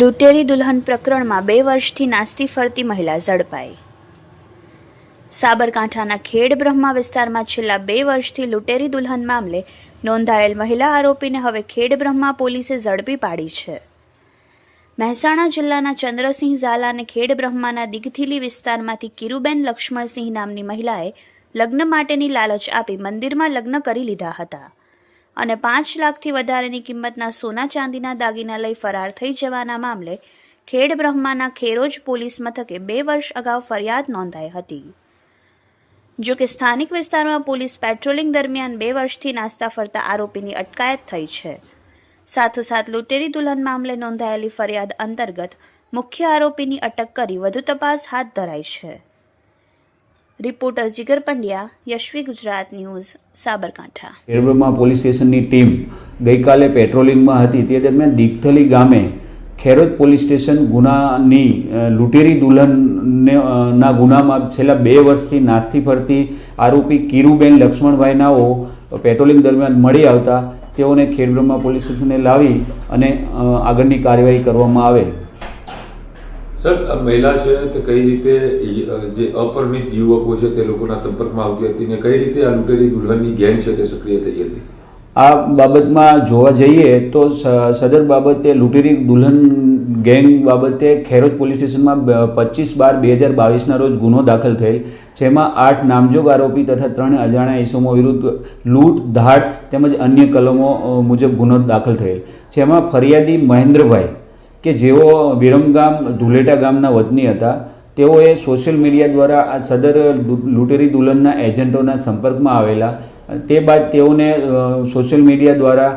લૂંટેરી દુલ્હન પ્રકરણમાં બે વર્ષથી નાસ્તી ફરતી મહિલા ઝડપાઈ. સાબરકાંઠાના ખેડ બ્રહ્મા વિસ્તારમાં છેલ્લા બે વર્ષથી લૂંટેરી દુલ્હન મામલે નોંધાયેલ મહિલા આરોપીને હવે ખેડ બ્રહ્મા પોલીસે ઝડપી પાડી છે. મહેસાણા જિલ્લાના ચંદ્રસિંહ ઝાલા અને ખેડ બ્રહ્માના દિગથીલી વિસ્તારમાંથી કિરુબેન લક્ષ્મણસિંહ નામની મહિલાએ લગ્ન માટેની લાલચ આપી મંદિરમાં લગ્ન કરી લીધા હતા. અને પાંચ લાખથી વધારેની કિંમતના સોના ચાંદીના દાગીના લઈ ફરાર થઈ જવાના મામલે ખેડ બ્રહ્માના ખેરોજ પોલીસ મથકે બે વર્ષ અગાઉ ફરિયાદ નોંધાઈ હતી. જો કે સ્થાનિક વિસ્તારમાં પોલીસ પેટ્રોલિંગ દરમિયાન બે વર્ષથી નાસ્તા ફરતા આરોપીની અટકાયત થઈ છે. સાથોસાથ લૂંટેરી દુલ્હન મામલે નોંધાયેલી ફરિયાદ અંતર્ગત મુખ્ય આરોપીની અટક કરી વધુ તપાસ હાથ ધરાઈ છે. Reporter Jigar Pandya, Yashvi Gujarat news, Sabarkantha. Khedbrahma police સ્ટેશનની ટીમ ગઈકાલે પેટ્રોલિંગમાં હતી. તે દરમિયાન દીગથલી ગામે ખેરોદ પોલીસ સ્ટેશન ગુનાની લૂંટેરી દુલ્હનને ના ગુનામાં છેલ્લા બે વર્ષથી નાસ્તી ફરતી આરોપી કિરુબેન લક્ષ્મણભાઈનાઓ પેટ્રોલિંગ દરમિયાન મળી આવતા તેઓને ખેડબ્રહ્મા પોલીસ સ્ટેશને લાવી અને આગળની કાર્યવાહી કરવામાં આવેલ. સર મહિલા છે તે કઈ રીતે જે અપરિણિત યુવકો છે તે લોકોના સંપર્કમાં આવતી હતી ને કઈ રીતે આ લૂંટેરી દુલ્હનની ગેંગ છે તે સક્રિય થઈ હતી? આ બાબતમાં જોવા જઈએ તો સદર બાબતે લૂંટેરી દુલ્હન ગેંગ બાબતે ખેરોદ પોલીસ સ્ટેશનમાં પચીસ બાર બે હજાર બાવીસના રોજ ગુનો દાખલ થયેલ, જેમાં આઠ નામજોગ આરોપી તથા ત્રણ અજાણ્યા ઇસમો વિરુદ્ધ લૂંટ, ધાડ તેમજ અન્ય કલમો મુજબ ગુનો દાખલ થયેલ. જેમાં ફરિયાદી મહેન્દ્રભાઈ કે જેઓ વિરમગામ ધુલેટા ગામના વતની હતા, તેઓએ સોશિયલ મીડિયા દ્વારા આ સદર લૂંટેરી દુલ્હનના એજન્ટોના સંપર્કમાં આવેલા. તે બાદ તેઓને સોશિયલ મીડિયા દ્વારા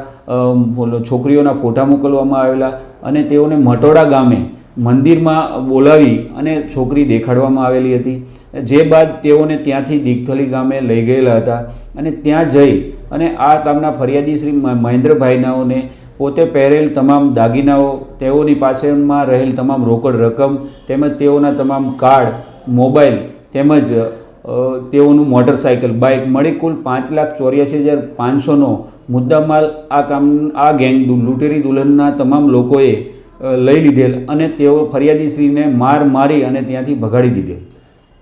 છોકરીઓના ફોટા મોકલવામાં આવેલા અને તેઓને મટોડા ગામે, મંદિરમાં બોલાવી અને છોકરી દેખાડવામાં આવેલી હતી. જે બાદ તેઓને ત્યાંથી દીગથલી ગામે લઈ ગયેલા હતા અને ત્યાં જઈ અને આ કામના ફરિયાદી શ્રી મહેન્દ્રભાઈનાઓને પોતે પહેરેલ તમામ દાગીનાઓ, તેઓની પાસેમાં રહેલ તમામ રોકડ રકમ, તેમજ તેઓના તમામ કાર્ડ, મોબાઈલ, તેમજ તેઓનું મોટરસાઇકલ બાઇક મળી કુલ પાંચ લાખ ચોર્યાસી હજાર પાંચસોનો મુદ્દામાલ આ કામ, આ ગેંગ લૂંટેરી દુલ્હનના તમામ લોકોએ લઈ લીધેલ અને તેઓ ફરિયાદીશ્રીને માર મારી અને ત્યાંથી ભગાડી દીધેલ.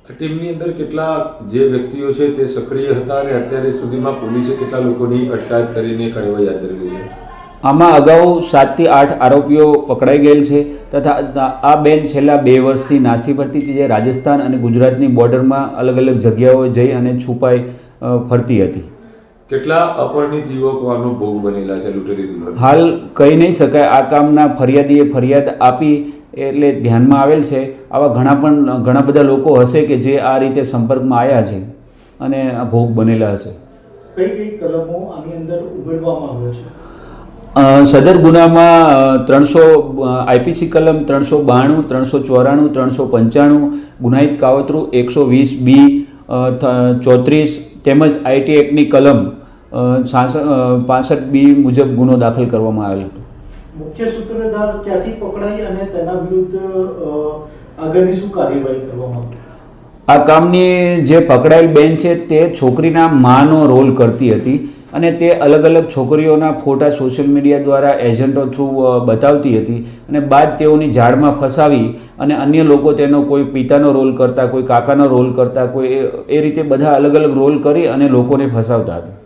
ટીમની અંદર કેટલા જે વ્યક્તિઓ છે તે સક્રિય હતા અને અત્યારે સુધીમાં પોલીસે કેટલા લોકોની અટકાયત કરીને કાર્યવાહી હાથ ધરેલી છે? આમાં અગાઉ સાતથી આઠ આરોપીઓ પકડાઈ ગયેલ છે તથા આ બેન છેલ્લા બે વર્ષથી નાસી ફરતી હતી જે રાજસ્થાન અને ગુજરાતની બોર્ડરમાં અલગ અલગ જગ્યાઓએ જઈ અને છુપાઈ ફરતી હતી. કેટલા અપરિણિત યુવકો આનો ભોગ બનેલા છે લૂંટેરી હાલ કહી નહીં શકાય આ કામના ફરિયાદીએ ફરિયાદ આપી એટલે ધ્યાનમાં આવેલ છે. આવા ઘણા પણ ઘણા બધા લોકો હશે કે જે આ રીતે સંપર્કમાં આવ્યા છે અને આ ભોગ બનેલા હશે. કઈ કઈ કલમો આની અંદર ઉમેરવામાં આવ્યો છે? સદર ગુનામાં ત્રણસો આઈપીસી કલમ ત્રણસો બાણું ત્રણસો ચોરાણું ત્રણસો પંચાણું ગુનાહિત કાવતરું એકસો વીસ બી ચોત્રીસ તેમજ આઈટી એક્ટની કલમ પાસઠ બી મુજબ ગુનો દાખલ કરવામાં આવેલ હતો. મુખ્ય સૂત્રધાર ક્યાંથી પકડાઈ અને તેના વિરુદ્ધ આગળની શું કાર્યવાહી કરવામાં આવી? આ કામની જે પકડાયેલ બેન છે તે છોકરીના માનો રોલ કરતી હતી. અને તે અલગ અલગ છોકરીઓના ફોટા સોશિયલ મીડિયા દ્વારા એજન્ટો થ્રુ બતાવતી હતી અને બાદ તેઓની જાળમાં ફસાવી અને અન્ય લોકો તેનો કોઈ પિતાનો રોલ કરતા, કોઈ કાકાનો રોલ કરતા, કોઈ એ- રીતે બધા અલગ અલગ રોલ કરી અને લોકોને ફસાવતા હતા.